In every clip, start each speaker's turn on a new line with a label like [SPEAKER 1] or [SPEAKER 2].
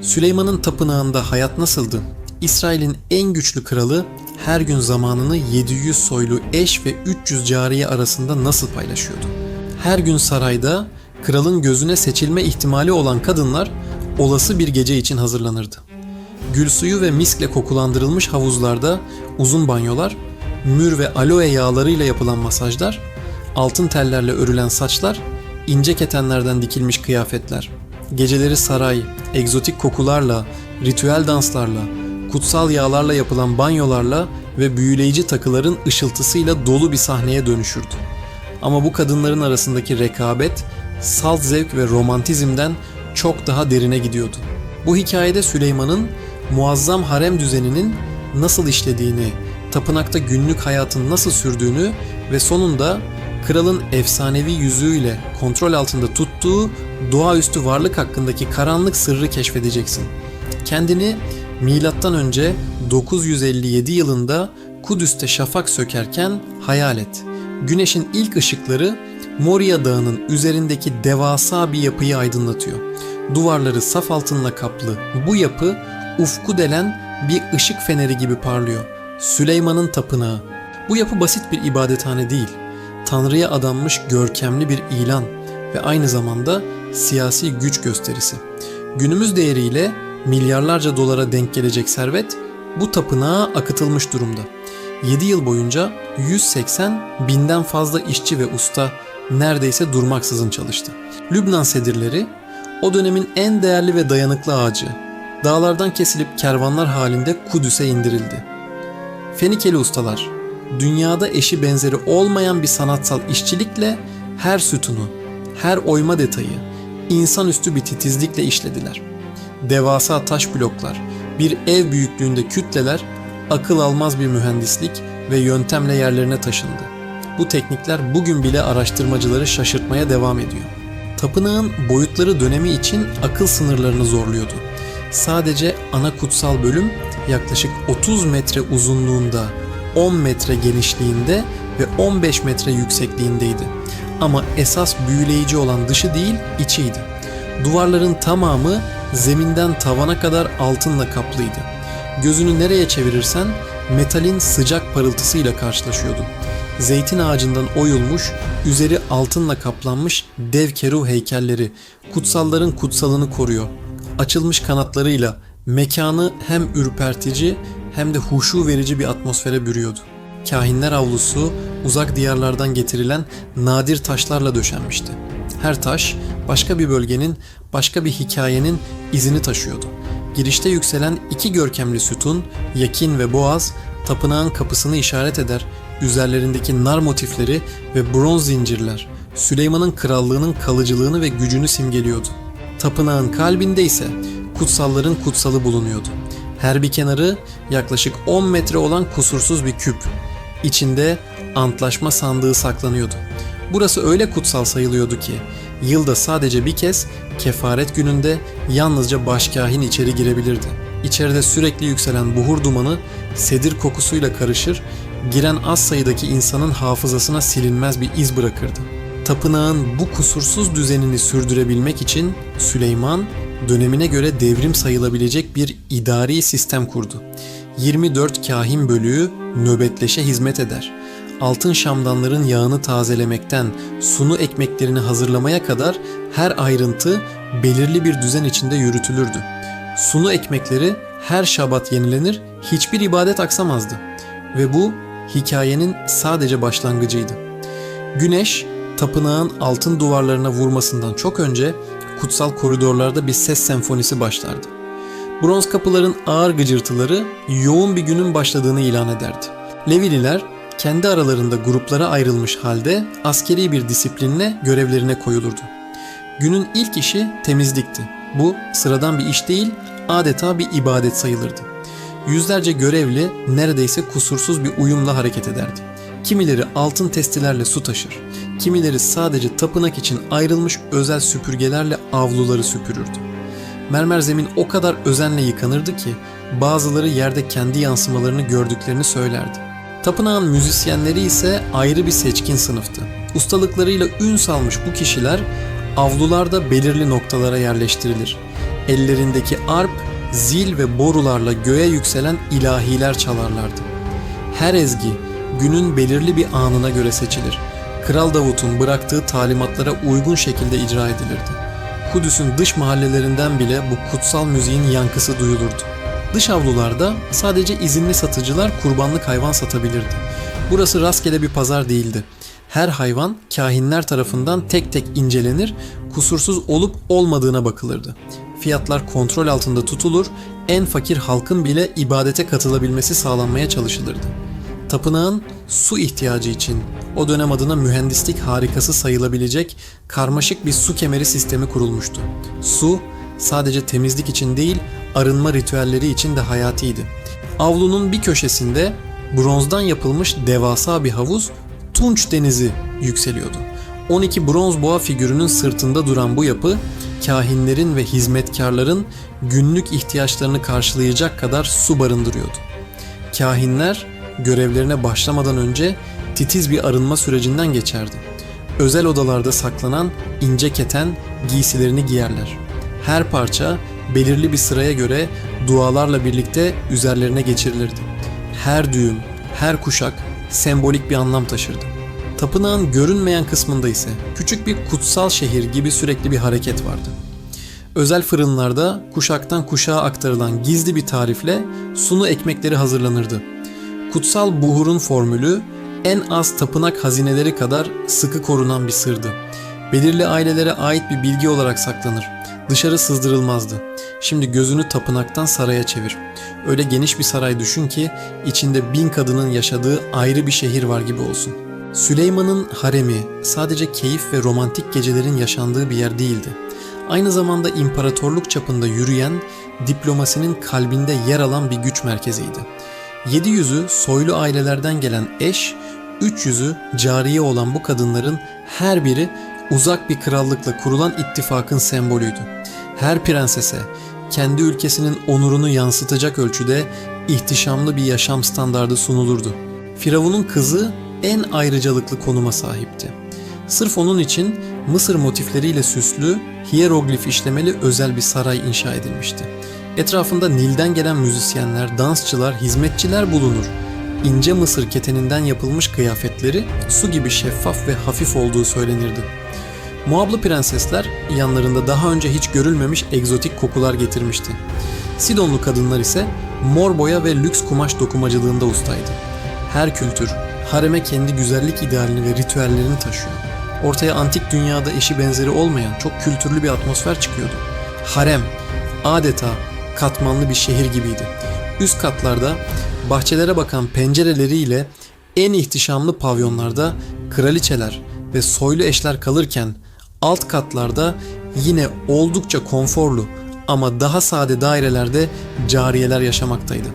[SPEAKER 1] Süleyman'ın tapınağında hayat nasıldı? İsrail'in en güçlü kralı her gün zamanını 700 soylu eş ve 300 cariye arasında nasıl paylaşıyordu? Her gün sarayda kralın gözüne seçilme ihtimali olan kadınlar olası bir gece için hazırlanırdı. Gül suyu ve miskle kokulandırılmış havuzlarda uzun banyolar, mür ve aloe yağlarıyla yapılan masajlar, altın tellerle örülen saçlar, ince ketenlerden dikilmiş kıyafetler, geceleri saray, egzotik kokularla, ritüel danslarla, kutsal yağlarla yapılan banyolarla ve büyüleyici takıların ışıltısıyla dolu bir sahneye dönüşürdü. Ama bu kadınların arasındaki rekabet, salt zevk ve romantizmden çok daha derine gidiyordu. Bu hikayede Süleyman'ın muazzam harem düzeninin nasıl işlediğini, tapınakta günlük hayatın nasıl sürdüğünü ve sonunda kralın efsanevi yüzüğüyle kontrol altında tuttuğu doğaüstü varlık hakkındaki karanlık sırrı keşfedeceksin. Kendini milattan önce 957 yılında Kudüs'te şafak sökerken hayal et. Güneşin ilk ışıkları Moria Dağı'nın üzerindeki devasa bir yapıyı aydınlatıyor. Duvarları saf altınla kaplı bu yapı ufku delen bir ışık feneri gibi parlıyor. Süleyman'ın tapınağı. Bu yapı basit bir ibadethane değil. Tanrı'ya adanmış görkemli bir ilan ve aynı zamanda siyasi güç gösterisi. Günümüz değeriyle milyarlarca dolara denk gelecek servet bu tapınağa akıtılmış durumda. 7 yıl boyunca 180 binden fazla işçi ve usta neredeyse durmaksızın çalıştı. Lübnan sedirleri o dönemin en değerli ve dayanıklı ağacı. Dağlardan kesilip kervanlar halinde Kudüs'e indirildi. Fenikeli ustalar, dünyada eşi benzeri olmayan bir sanatsal işçilikle her sütunu, her oyma detayı, insanüstü bir titizlikle işlediler. Devasa taş bloklar, bir ev büyüklüğünde kütleler, akıl almaz bir mühendislik ve yöntemle yerlerine taşındı. Bu teknikler bugün bile araştırmacıları şaşırtmaya devam ediyor. Tapınağın boyutları dönemi için akıl sınırlarını zorluyordu. Sadece ana kutsal bölüm yaklaşık 30 metre uzunluğunda, 10 metre genişliğinde ve 15 metre yüksekliğindeydi. Ama esas büyüleyici olan dışı değil, içiydi. Duvarların tamamı zeminden tavana kadar altınla kaplıydı. Gözünü nereye çevirirsen metalin sıcak parıltısıyla karşılaşıyordun. Zeytin ağacından oyulmuş, üzeri altınla kaplanmış dev keruh heykelleri kutsalların kutsalını koruyor. Açılmış kanatlarıyla mekanı hem ürpertici hem de huşu verici bir atmosfere bürüyordu. Kahinler avlusu uzak diyarlardan getirilen nadir taşlarla döşenmişti. Her taş başka bir bölgenin, başka bir hikayenin izini taşıyordu. Girişte yükselen iki görkemli sütun, Yakin ve Boğaz, tapınağın kapısını işaret eder, üzerlerindeki nar motifleri ve bronz zincirler Süleyman'ın krallığının kalıcılığını ve gücünü simgeliyordu. Tapınağın kalbinde ise kutsalların kutsalı bulunuyordu. Her bir kenarı yaklaşık 10 metre olan kusursuz bir küp. İçinde antlaşma sandığı saklanıyordu. Burası öyle kutsal sayılıyordu ki yılda sadece bir kez kefaret gününde yalnızca başkahin içeri girebilirdi. İçeride sürekli yükselen buhur dumanı sedir kokusuyla karışır, giren az sayıdaki insanın hafızasına silinmez bir iz bırakırdı. Tapınağın bu kusursuz düzenini sürdürebilmek için Süleyman dönemine göre devrim sayılabilecek bir idari sistem kurdu. 24 kahin bölüğü nöbetleşe hizmet eder. Altın şamdanların yağını tazelemekten sunu ekmeklerini hazırlamaya kadar her ayrıntı belirli bir düzen içinde yürütülürdü. Sunu ekmekleri her şabat yenilenir, hiçbir ibadet aksamazdı. Ve bu hikayenin sadece başlangıcıydı. Güneş tapınağın altın duvarlarına vurmasından çok önce kutsal koridorlarda bir ses senfonisi başlardı. Bronz kapıların ağır gıcırtıları yoğun bir günün başladığını ilan ederdi. Levililer kendi aralarında gruplara ayrılmış halde askeri bir disiplinle görevlerine koyulurdu. Günün ilk işi temizlikti. Bu sıradan bir iş değil, adeta bir ibadet sayılırdı. Yüzlerce görevli neredeyse kusursuz bir uyumla hareket ederdi. Kimileri altın testilerle su taşır, kimileri sadece tapınak için ayrılmış özel süpürgelerle avluları süpürürdü. Mermer zemin o kadar özenle yıkanırdı ki bazıları yerde kendi yansımalarını gördüklerini söylerdi. Tapınağın müzisyenleri ise ayrı bir seçkin sınıftı. Ustalıklarıyla ün salmış bu kişiler avlularda belirli noktalara yerleştirilir. Ellerindeki arp, zil ve borularla göğe yükselen ilahiler çalarlardı. Her ezgi günün belirli bir anına göre seçilir. Kral Davut'un bıraktığı talimatlara uygun şekilde icra edilirdi. Kudüs'ün dış mahallelerinden bile bu kutsal müziğin yankısı duyulurdu. Dış avlularda sadece izinli satıcılar kurbanlık hayvan satabilirdi. Burası rastgele bir pazar değildi. Her hayvan kahinler tarafından tek tek incelenir, kusursuz olup olmadığına bakılırdı. Fiyatlar kontrol altında tutulur, en fakir halkın bile ibadete katılabilmesi sağlanmaya çalışılırdı. Tapınağın su ihtiyacı için o dönem adına mühendislik harikası sayılabilecek karmaşık bir su kemeri sistemi kurulmuştu. Su sadece temizlik için değil, arınma ritüelleri için de hayatiydi. Avlunun bir köşesinde bronzdan yapılmış devasa bir havuz Tunç Denizi yükseliyordu. 12 bronz boğa figürünün sırtında duran bu yapı kahinlerin ve hizmetkarların günlük ihtiyaçlarını karşılayacak kadar su barındırıyordu. Kahinler görevlerine başlamadan önce titiz bir arınma sürecinden geçerdi. Özel odalarda saklanan ince keten giysilerini giyerler. Her parça belirli bir sıraya göre dualarla birlikte üzerlerine geçirilirdi. Her düğüm, her kuşak sembolik bir anlam taşırdı. Tapınağın görünmeyen kısmında ise küçük bir kutsal şehir gibi sürekli bir hareket vardı. Özel fırınlarda kuşaktan kuşağa aktarılan gizli bir tarifle sunu ekmekleri hazırlanırdı. Kutsal buhurun formülü en az tapınak hazineleri kadar sıkı korunan bir sırdı. Belirli ailelere ait bir bilgi olarak saklanır. Dışarı sızdırılmazdı. Şimdi gözünü tapınaktan saraya çevir. Öyle geniş bir saray düşün ki içinde bin kadının yaşadığı ayrı bir şehir var gibi olsun. Süleyman'ın haremi sadece keyif ve romantik gecelerin yaşandığı bir yer değildi. Aynı zamanda imparatorluk çapında yürüyen, diplomasinin kalbinde yer alan bir güç merkeziydi. Yedi yüzü soylu ailelerden gelen eş, üç yüzü cariye olan bu kadınların her biri uzak bir krallıkla kurulan ittifakın sembolüydü. Her prensese kendi ülkesinin onurunu yansıtacak ölçüde ihtişamlı bir yaşam standardı sunulurdu. Firavun'un kızı en ayrıcalıklı konuma sahipti. Sırf onun için Mısır motifleriyle süslü, hieroglif işlemeli özel bir saray inşa edilmişti. Etrafında Nil'den gelen müzisyenler, dansçılar, hizmetçiler bulunur. İnce Mısır keteninden yapılmış kıyafetleri su gibi şeffaf ve hafif olduğu söylenirdi. Muablı prensesler yanlarında daha önce hiç görülmemiş egzotik kokular getirmişti. Sidonlu kadınlar ise mor boya ve lüks kumaş dokumacılığında ustaydı. Her kültür hareme kendi güzellik idealini ve ritüellerini taşıyor. Ortaya antik dünyada eşi benzeri olmayan çok kültürlü bir atmosfer çıkıyordu. Harem adeta katmanlı bir şehir gibiydi. Üst katlarda bahçelere bakan pencereleriyle en ihtişamlı pavyonlarda kraliçeler ve soylu eşler kalırken alt katlarda yine oldukça konforlu ama daha sade dairelerde cariyeler yaşamaktaydı.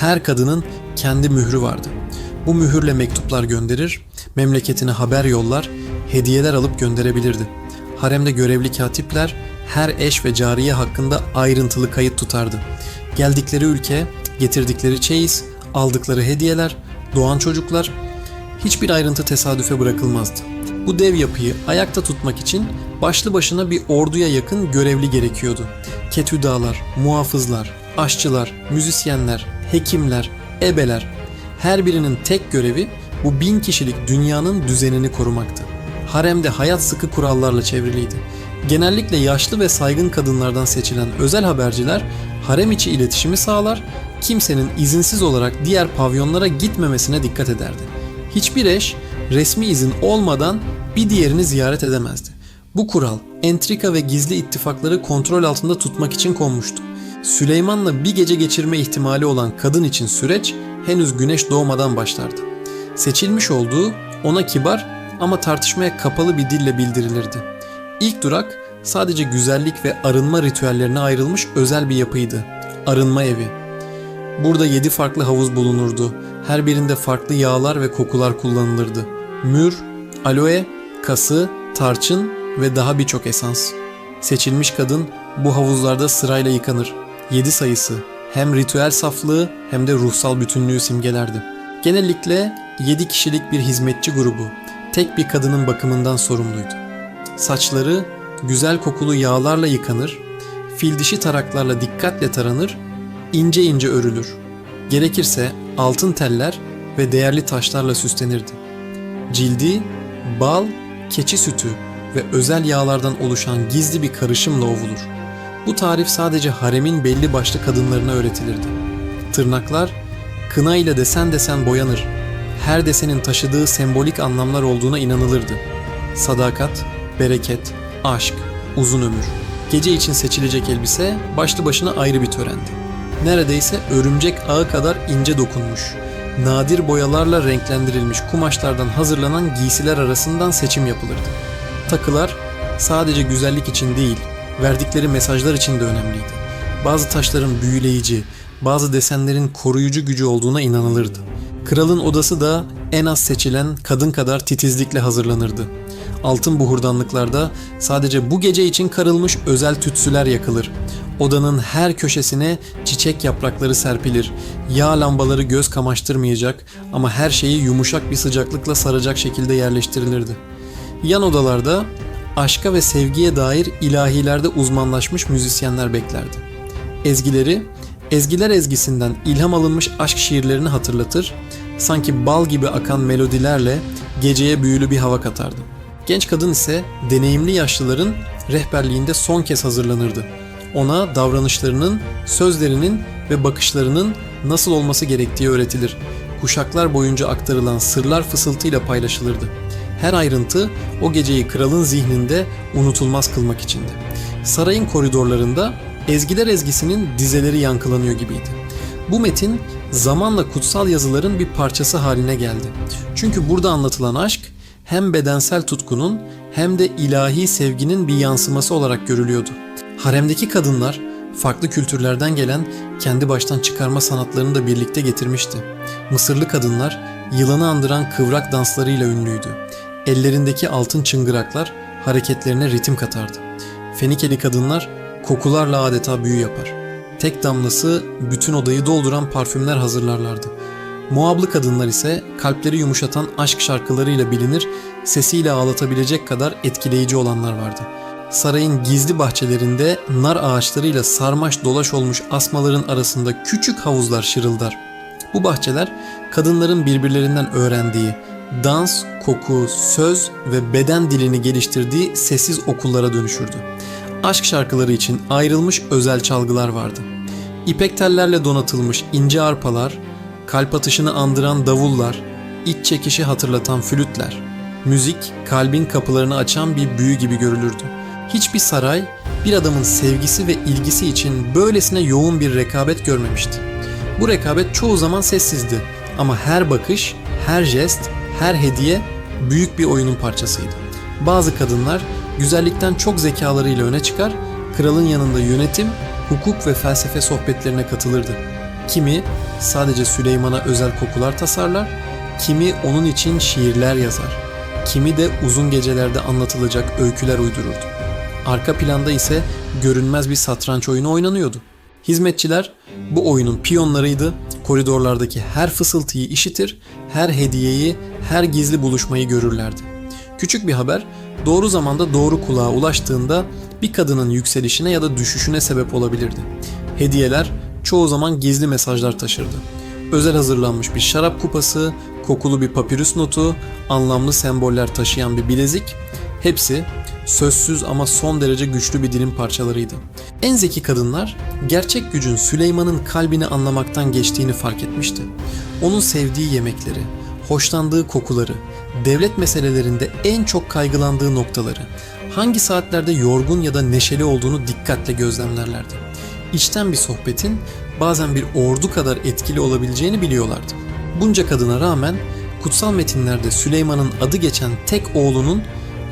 [SPEAKER 1] Her kadının kendi mührü vardı. Bu mühürle mektuplar gönderir, memleketine haber yollar, hediyeler alıp gönderebilirdi. Haremde görevli katipler her eş ve cariye hakkında ayrıntılı kayıt tutardı. Geldikleri ülke, getirdikleri çeyiz, aldıkları hediyeler, doğan çocuklar hiçbir ayrıntı tesadüfe bırakılmazdı. Bu dev yapıyı ayakta tutmak için başlı başına bir orduya yakın görevli gerekiyordu. Ketüdalar, muhafızlar, aşçılar, müzisyenler, hekimler, ebeler her birinin tek görevi bu bin kişilik dünyanın düzenini korumaktı. Haremde hayat sıkı kurallarla çevriliydi. Genellikle yaşlı ve saygın kadınlardan seçilen özel haberciler harem içi iletişimi sağlar, kimsenin izinsiz olarak diğer pavyonlara gitmemesine dikkat ederdi. Hiçbir eş resmi izin olmadan bir diğerini ziyaret edemezdi. Bu kural entrika ve gizli ittifakları kontrol altında tutmak için konmuştu. Süleyman'la bir gece geçirme ihtimali olan kadın için süreç henüz güneş doğmadan başlardı. Seçilmiş olduğu ona kibar ama tartışmaya kapalı bir dille bildirilirdi. İlk durak sadece güzellik ve arınma ritüellerine ayrılmış özel bir yapıydı. Arınma evi. Burada yedi farklı havuz bulunurdu. Her birinde farklı yağlar ve kokular kullanılırdı. Mür, aloe, kası, tarçın ve daha birçok esans. Seçilmiş kadın bu havuzlarda sırayla yıkanır. 7 sayısı hem ritüel saflığı hem de ruhsal bütünlüğü simgelerdi. Genellikle 7 kişilik bir hizmetçi grubu tek bir kadının bakımından sorumluydu. Saçları güzel kokulu yağlarla yıkanır, fil dişi taraklarla dikkatle taranır, ince ince örülür. Gerekirse altın teller ve değerli taşlarla süslenirdi. Cildi, bal, keçi sütü ve özel yağlardan oluşan gizli bir karışımla ovulur. Bu tarif sadece haremin belli başlı kadınlarına öğretilirdi. Tırnaklar kına ile desen desen boyanır. Her desenin taşıdığı sembolik anlamlar olduğuna inanılırdı. Sadakat, bereket, aşk, uzun ömür. Gece için seçilecek elbise başlı başına ayrı bir törendi. Neredeyse örümcek ağı kadar ince dokunmuş, nadir boyalarla renklendirilmiş kumaşlardan hazırlanan giysiler arasından seçim yapılırdı. Takılar sadece güzellik için değil, verdikleri mesajlar için de önemliydi. Bazı taşların büyüleyici, bazı desenlerin koruyucu gücü olduğuna inanılırdı. Kralın odası da en az seçilen kadın kadar titizlikle hazırlanırdı. Altın buhurdanlıklarda sadece bu gece için karılmış özel tütsüler yakılır. Odanın her köşesine çiçek yaprakları serpilir. Yağ lambaları göz kamaştırmayacak ama her şeyi yumuşak bir sıcaklıkla saracak şekilde yerleştirilirdi. Yan odalarda aşka ve sevgiye dair ilahilerde uzmanlaşmış müzisyenler beklerdi. Ezgileri, ezgiler ezgisinden ilham alınmış aşk şiirlerini hatırlatır, sanki bal gibi akan melodilerle geceye büyülü bir hava katardı. Genç kadın ise deneyimli yaşlıların rehberliğinde son kez hazırlanırdı. Ona davranışlarının, sözlerinin ve bakışlarının nasıl olması gerektiği öğretilir. Kuşaklar boyunca aktarılan sırlar fısıltıyla paylaşılırdı. Her ayrıntı o geceyi kralın zihninde unutulmaz kılmak içindi. Sarayın koridorlarında ezgiler ezgisinin dizeleri yankılanıyor gibiydi. Bu metin zamanla kutsal yazıların bir parçası haline geldi. Çünkü burada anlatılan aşk hem bedensel tutkunun hem de ilahi sevginin bir yansıması olarak görülüyordu. Haremdeki kadınlar farklı kültürlerden gelen kendi baştan çıkarma sanatlarını da birlikte getirmişti. Mısırlı kadınlar yılanı andıran kıvrak danslarıyla ünlüydü. Ellerindeki altın çıngıraklar hareketlerine ritim katardı. Fenikeli kadınlar kokularla adeta büyü yapar. Tek damlası bütün odayı dolduran parfümler hazırlarlardı. Muablı kadınlar ise kalpleri yumuşatan aşk şarkılarıyla bilinir, sesiyle ağlatabilecek kadar etkileyici olanlar vardı. Sarayın gizli bahçelerinde nar ağaçlarıyla sarmaş dolaş olmuş asmaların arasında küçük havuzlar şırıldar. Bu bahçeler kadınların birbirlerinden öğrendiği, dans, koku, söz ve beden dilini geliştirdiği sessiz okullara dönüşürdü. Aşk şarkıları için ayrılmış özel çalgılar vardı. İpek tellerle donatılmış ince arpalar, kalp atışını andıran davullar, iç çekişi hatırlatan flütler. Müzik kalbin kapılarını açan bir büyü gibi görülürdü. Hiçbir saray bir adamın sevgisi ve ilgisi için böylesine yoğun bir rekabet görmemişti. Bu rekabet çoğu zaman sessizdi ama her bakış, her jest, her hediye büyük bir oyunun parçasıydı. Bazı kadınlar güzellikten çok zekalarıyla öne çıkar, kralın yanında yönetim, hukuk ve felsefe sohbetlerine katılırdı. Kimi sadece Süleyman'a özel kokular tasarlar, kimi onun için şiirler yazar, kimi de uzun gecelerde anlatılacak öyküler uydururdu. Arka planda ise görünmez bir satranç oyunu oynanıyordu. Hizmetçiler bu oyunun piyonlarıydı. Koridorlardaki her fısıltıyı işitir, her hediyeyi, her gizli buluşmayı görürlerdi. Küçük bir haber doğru zamanda doğru kulağa ulaştığında bir kadının yükselişine ya da düşüşüne sebep olabilirdi. Hediyeler çoğu zaman gizli mesajlar taşırdı. Özel hazırlanmış bir şarap kupası, kokulu bir papirüs notu, anlamlı semboller taşıyan bir bilezik, hepsi sözsüz ama son derece güçlü bir dilin parçalarıydı. En zeki kadınlar gerçek gücün Süleyman'ın kalbini anlamaktan geçtiğini fark etmişti. Onun sevdiği yemekleri, hoşlandığı kokuları, devlet meselelerinde en çok kaygılandığı noktaları, hangi saatlerde yorgun ya da neşeli olduğunu dikkatle gözlemlerlerdi. İçten bir sohbetin bazen bir ordu kadar etkili olabileceğini biliyorlardı. Bunca kadına rağmen kutsal metinlerde Süleyman'ın adı geçen tek oğlunun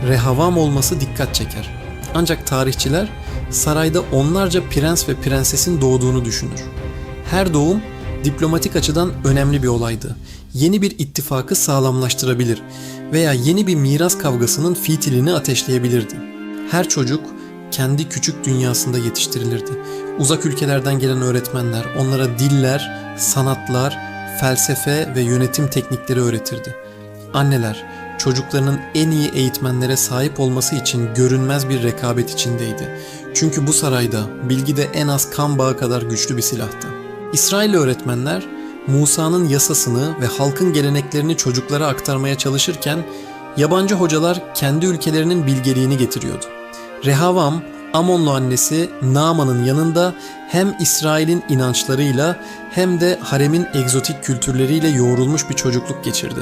[SPEAKER 1] Rehavam olması dikkat çeker. Ancak tarihçiler sarayda onlarca prens ve prensesin doğduğunu düşünür. Her doğum diplomatik açıdan önemli bir olaydı. Yeni bir ittifakı sağlamlaştırabilir veya yeni bir miras kavgasının fitilini ateşleyebilirdi. Her çocuk kendi küçük dünyasında yetiştirilirdi. Uzak ülkelerden gelen öğretmenler onlara diller, sanatlar, felsefe ve yönetim teknikleri öğretirdi. Anneler çocuklarının en iyi eğitmenlere sahip olması için görünmez bir rekabet içindeydi. Çünkü bu sarayda bilgi de en az kan bağı kadar güçlü bir silahtı. İsrailli öğretmenler Musa'nın yasasını ve halkın geleneklerini çocuklara aktarmaya çalışırken yabancı hocalar kendi ülkelerinin bilgeliğini getiriyordu. Rehavam, Amonlu annesi Naaman'ın yanında hem İsrail'in inançlarıyla hem de haremin egzotik kültürleriyle yoğrulmuş bir çocukluk geçirdi.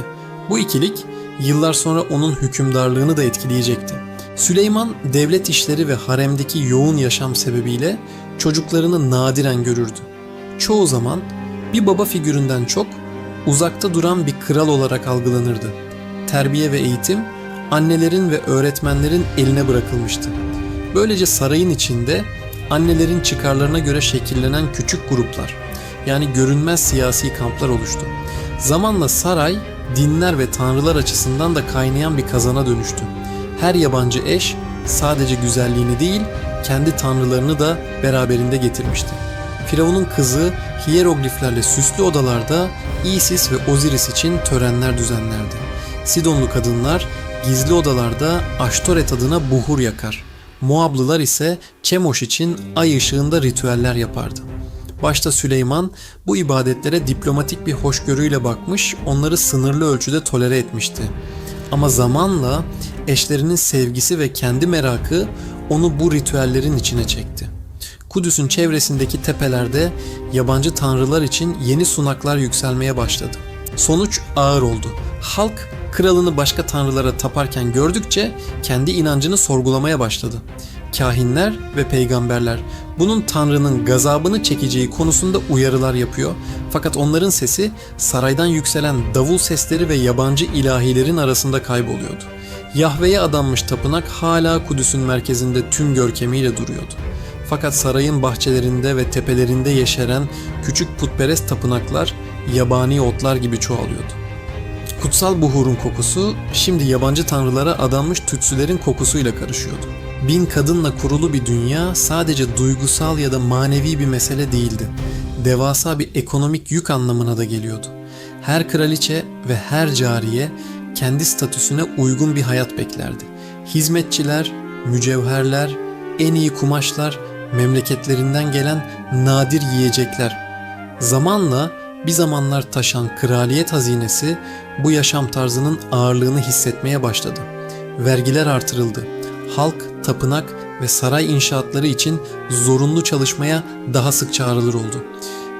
[SPEAKER 1] Bu ikilik yıllar sonra onun hükümdarlığını da etkileyecekti. Süleyman devlet işleri ve haremdeki yoğun yaşam sebebiyle çocuklarını nadiren görürdü. Çoğu zaman bir baba figüründen çok uzakta duran bir kral olarak algılanırdı. Terbiye ve eğitim annelerin ve öğretmenlerin eline bırakılmıştı. Böylece sarayın içinde annelerin çıkarlarına göre şekillenen küçük gruplar yani görünmez siyasi kamplar oluştu. Zamanla saray dinler ve tanrılar açısından da kaynayan bir kazana dönüştü. Her yabancı eş sadece güzelliğini değil kendi tanrılarını da beraberinde getirmişti. Firavun'un kızı hierogliflerle süslü odalarda Isis ve Osiris için törenler düzenlerdi. Sidonlu kadınlar gizli odalarda Aştoret adına buhur yakar. Moablılar ise Çemoş için ay ışığında ritüeller yapardı. Başta Süleyman bu ibadetlere diplomatik bir hoşgörüyle bakmış, onları sınırlı ölçüde tolere etmişti. Ama zamanla eşlerinin sevgisi ve kendi merakı onu bu ritüellerin içine çekti. Kudüs'ün çevresindeki tepelerde yabancı tanrılar için yeni sunaklar yükselmeye başladı. Sonuç ağır oldu. Halk kralını başka tanrılara taparken gördükçe kendi inancını sorgulamaya başladı. Kahinler ve peygamberler bunun tanrının gazabını çekeceği konusunda uyarılar yapıyor. Fakat onların sesi saraydan yükselen davul sesleri ve yabancı ilahilerin arasında kayboluyordu. Yahve'ye adanmış tapınak hala Kudüs'ün merkezinde tüm görkemiyle duruyordu. Fakat sarayın bahçelerinde ve tepelerinde yeşeren küçük putperest tapınaklar yabani otlar gibi çoğalıyordu. Kutsal buhurun kokusu şimdi yabancı tanrılara adanmış tütsülerin kokusuyla karışıyordu. Bin kadınla kurulu bir dünya sadece duygusal ya da manevi bir mesele değildi. Devasa bir ekonomik yük anlamına da geliyordu. Her kraliçe ve her cariye kendi statüsüne uygun bir hayat beklerdi. Hizmetçiler, mücevherler, en iyi kumaşlar, memleketlerinden gelen nadir yiyecekler. Zamanla bir zamanlar taşan kraliyet hazinesi bu yaşam tarzının ağırlığını hissetmeye başladı. Vergiler artırıldı. Halk, tapınak ve saray inşaatları için zorunlu çalışmaya daha sık çağrılır oldu.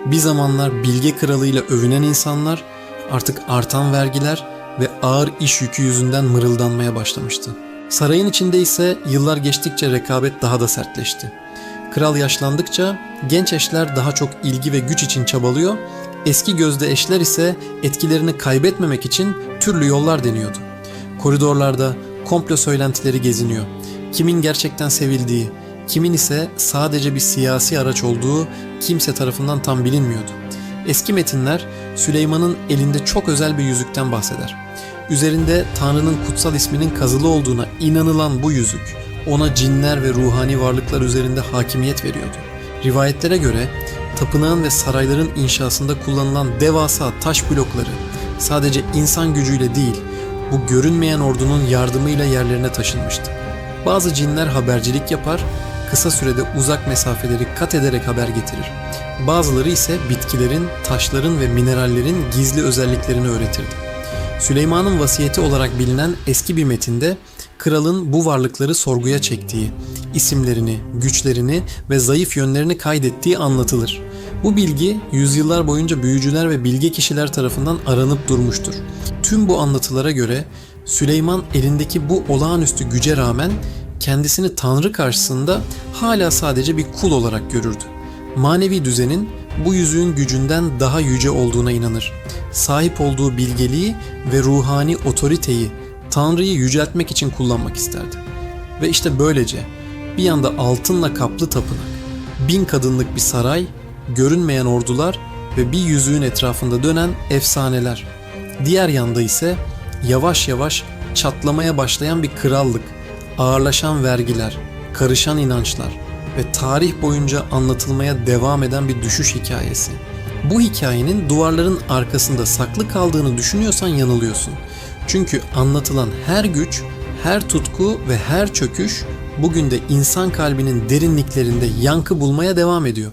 [SPEAKER 1] Bir zamanlar bilge kralıyla övünen insanlar artık artan vergiler ve ağır iş yükü yüzünden mırıldanmaya başlamıştı. Sarayın içinde ise yıllar geçtikçe rekabet daha da sertleşti. Kral yaşlandıkça genç eşler daha çok ilgi ve güç için çabalıyor, eski gözde eşler ise etkilerini kaybetmemek için türlü yollar deniyordu. Koridorlarda komplo söylentileri geziniyor. Kimin gerçekten sevildiği, kimin ise sadece bir siyasi araç olduğu kimse tarafından tam bilinmiyordu. Eski metinler Süleyman'ın elinde çok özel bir yüzükten bahseder. Üzerinde Tanrı'nın kutsal isminin kazılı olduğuna inanılan bu yüzük ona cinler ve ruhani varlıklar üzerinde hakimiyet veriyordu. Rivayetlere göre tapınağın ve sarayların inşasında kullanılan devasa taş blokları sadece insan gücüyle değil, bu görünmeyen ordunun yardımıyla yerlerine taşınmıştı. Bazı cinler habercilik yapar, kısa sürede uzak mesafeleri kat ederek haber getirir. Bazıları ise bitkilerin, taşların ve minerallerin gizli özelliklerini öğretirdi. Süleyman'ın vasiyeti olarak bilinen eski bir metinde kralın bu varlıkları sorguya çektiği, isimlerini, güçlerini ve zayıf yönlerini kaydettiği anlatılır. Bu bilgi yüzyıllar boyunca büyücüler ve bilge kişiler tarafından aranıp durmuştur. Tüm bu anlatılara göre Süleyman elindeki bu olağanüstü güce rağmen kendisini Tanrı karşısında hala sadece bir kul olarak görürdü. Manevi düzenin bu yüzüğün gücünden daha yüce olduğuna inanır. Sahip olduğu bilgeliği ve ruhani otoriteyi Tanrı'yı yüceltmek için kullanmak isterdi. Ve işte böylece bir yanda altınla kaplı tapınak, bin kadınlık bir saray, görünmeyen ordular ve bir yüzüğün etrafında dönen efsaneler. Diğer yanda ise yavaş yavaş çatlamaya başlayan bir krallık, ağırlaşan vergiler, karışan inançlar ve tarih boyunca anlatılmaya devam eden bir düşüş hikayesi. Bu hikayenin duvarların arkasında saklı kaldığını düşünüyorsan yanılıyorsun. Çünkü anlatılan her güç, her tutku ve her çöküş bugün de insan kalbinin derinliklerinde yankı bulmaya devam ediyor.